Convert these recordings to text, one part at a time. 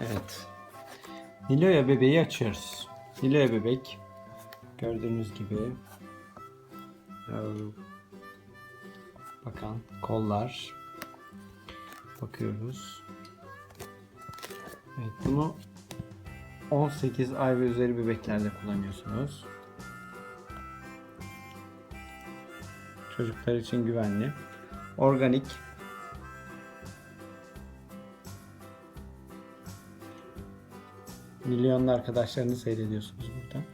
Evet. Nilo'ya bebeği açıyoruz. Nilo'ya bebek. Gördüğünüz gibi. Bakan kollar. Bakıyoruz. Evet bunu 18 ay ve üzeri bebeklerde kullanıyorsunuz. Çocuklar için güvenli. Organik. Milyonlu arkadaşlarını seyrediyorsunuz burada.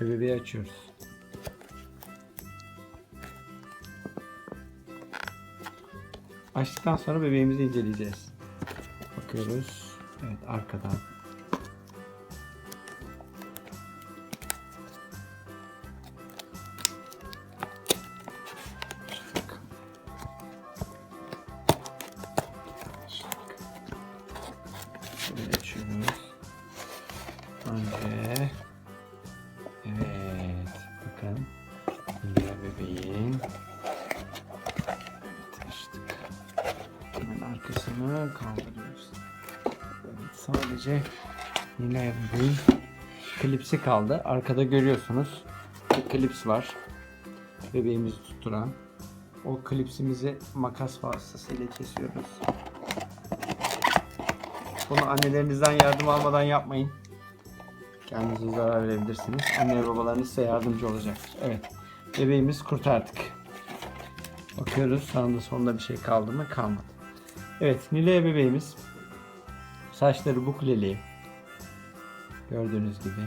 Bebeği açıyoruz. Açtıktan sonra bebeğimizi inceleyeceğiz. Bakıyoruz. Evet arkadan. Önce Evet. Bakın. Diğer bebeğin. Evet, açtık. Hemen arkasını kaldırıyoruz. Evet, sadece yine bebeğin klipsi kaldı. Arkada görüyorsunuz. Bir klips var. Bebeğimizi tutturan. O klipsimizi makas vasıtasıyla kesiyoruz. Bunu annelerinizden yardım almadan yapmayın. Kendinize zarar verebilirsiniz. Anne ve babalarınız size yardımcı olacaktır. Evet. Bebeğimiz kurtardık. Bakıyoruz sağında sonunda bir şey kaldı mı? Kalmadı. Evet. Nilay bebeğimiz saçları bukleli. Gördüğünüz gibi.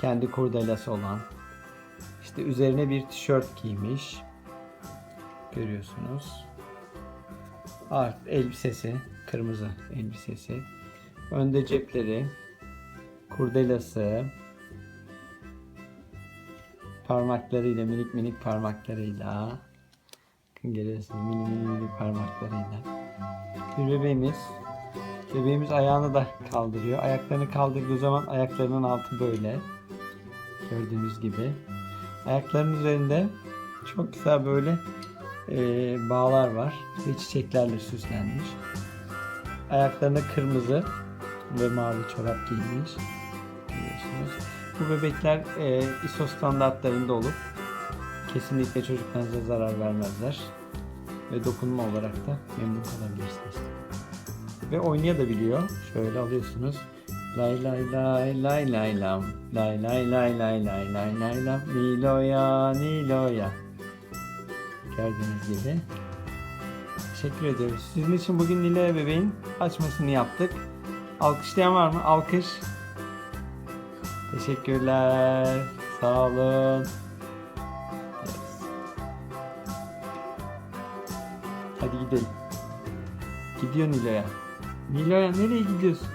Kendi kurdelası olan. İşte üzerine bir tişört giymiş. Görüyorsunuz. Art elbisesi. Kırmızı elbisesi. Önde cepleri kurdelası parmaklarıyla minik minik parmaklarıyla. Görüyorsunuz mini mini mini parmaklarıyla. Bir bebeğimiz bebeğimiz ayağını da kaldırıyor. Ayaklarını kaldırdığı zaman ayaklarının altı böyle. Gördüğünüz gibi. Ayaklarının üzerinde çok güzel böyle eee, bağlar var. Ve çiçeklerle süslenmiş. Ayaklarına kırmızı ve mavi çorap giymiş. Görüyorsunuz. Bu bebekler e, ISO standartlarında olup kesinlikle çocuklarınıza zarar vermezler. Ve dokunma olarak da memnun kalabilirsiniz. Ve oynayabiliyor. Şöyle alıyorsunuz. Lay lay lay lay lay lam. Lay lay lay lay lay lay lay lam. Niloya Niloya. Gördüğünüz gibi. Teşekkür ediyoruz. Sizin için bugün Niloya bebeğin açmasını yaptık. Alkışlayan var mı? Alkış. Teşekkürler. Sağ olun. Yes. Hadi gidelim. Gidiyor Nilo'ya. Nilo'ya nereye gidiyorsun?